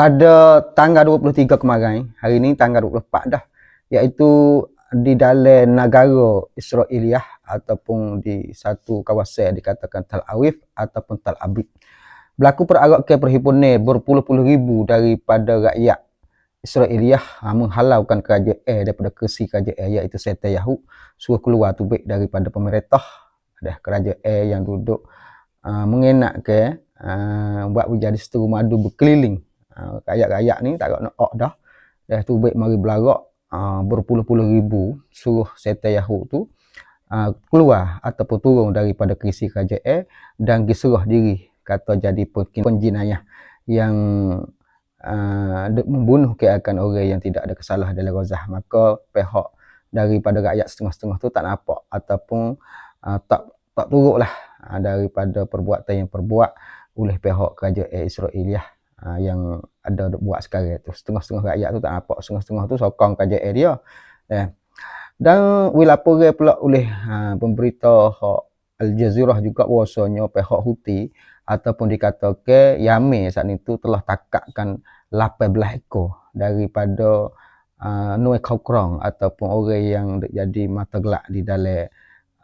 pada tanggal 23 kemarin, hari ini tanggal 24 dah, iaitu di dalam negara Israeliah ataupun di satu kawasan dikatakan Tal Awif ataupun Tal Abid. Berlaku ke perhimpunan berpuluh-puluh ribu daripada rakyat Israeliah ha, menghalaukan kerajaan daripada kesi kerajaan iaitu Sete Yahud suruh keluar tubik daripada pemerintah ada kerajaan yang duduk uh, mengenak ke uh, buat menjadi seteru madu berkeliling rakyat-rakyat ni tak nak ok dah. Dah tubik mari belarak uh, berpuluh-puluh ribu suruh Sete Yahud tu. Uh, keluar ataupun turun daripada kesi kerajaan dan diserah diri kata jadi penjinayah yang uh, membunuh ke akan orang yang tidak ada kesalahan dalam rozah. Maka pihak daripada rakyat setengah-setengah tu tak nampak ataupun uh, tak tak turutlah uh, daripada perbuatan yang perbuat oleh pihak kerajaan Israel uh, yang ada buat sekarang tu. Setengah-setengah rakyat tu tak nampak. Setengah-setengah tu sokong kerajaan dia. Eh. dan wilaporan pula oleh uh, pemberita Al Jazeera juga bahasanya pihak Houthi ataupun dikatakan Yamin saat itu telah takakkan 18 ekor daripada uh, Nui Kaukrong ataupun orang yang jadi mata gelak di dalam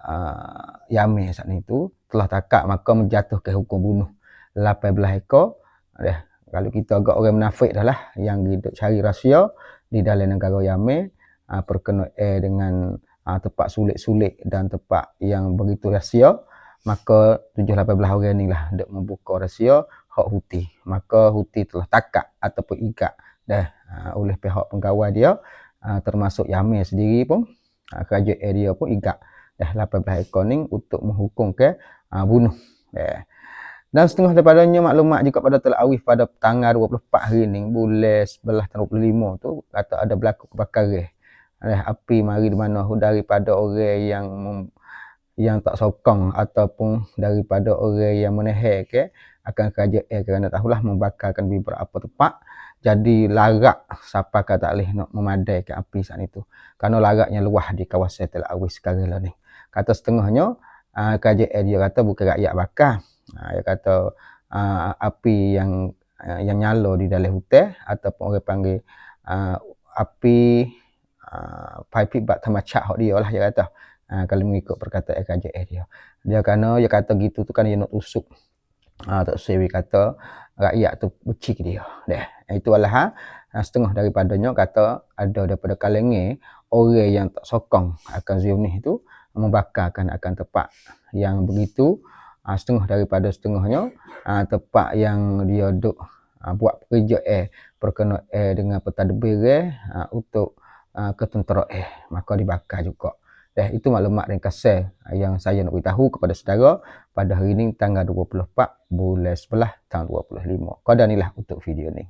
uh, Yamin saat itu telah takak maka menjatuhkan hukum bunuh 18 ekor. Eh, kalau kita agak orang munafik dah lah yang hidup cari rahsia di dalam negara Yamin uh, perkenaan dengan uh, tempat sulit-sulit dan tempat yang begitu rahsia maka 7-18 orang ni lah untuk membuka rahsia hak Huti. Maka Huti telah takak ataupun ikat dah uh, oleh pihak pengawal dia uh, termasuk Yamir sendiri pun uh, kerajaan dia pun ikat dah 18 ekor ni untuk menghukum ke uh, bunuh. Yeah. Dan setengah daripadanya maklumat juga pada Tel Awif pada tanggal 24 hari ni bulan 11 tahun 25 tu kata ada berlaku kebakaran. Ada api mari di mana daripada orang yang yang tak sokong ataupun daripada orang yang menehe ke akan kerajaan kerana tahulah membakarkan beberapa tempat. Jadi larak siapa kata boleh nak memadaikan api saat itu. Kerana laraknya luah di kawasan Tel Aviv sekarang ni. Kata setengahnya uh, kerajaan dia kata bukan rakyat bakar uh, dia kata uh, api yang uh, yang nyala di dalam hutan ataupun orang panggil uh, api uh, pipe bat tamacak dia lah dia kata Ha, kalau mengikut perkataan kerajaan dia. Dia kerana dia kata gitu tu kan dia nak tusuk. Ha, tak sesuai kata rakyat tu benci dia. Deh. Itu adalah ha, setengah daripadanya kata ada daripada kalangan orang yang tak sokong akan Zionis itu membakarkan akan tempat yang begitu ha, setengah daripada setengahnya ha, tempat yang dia duk ha, buat pekerja eh perkena eh dengan peta debir eh ha, untuk ha, ketentera eh maka dibakar juga. Eh, itu maklumat ringkasan yang saya nak beritahu kepada saudara pada hari ini tanggal 24 bulan 11 tahun 25. Kau dah inilah untuk video ni.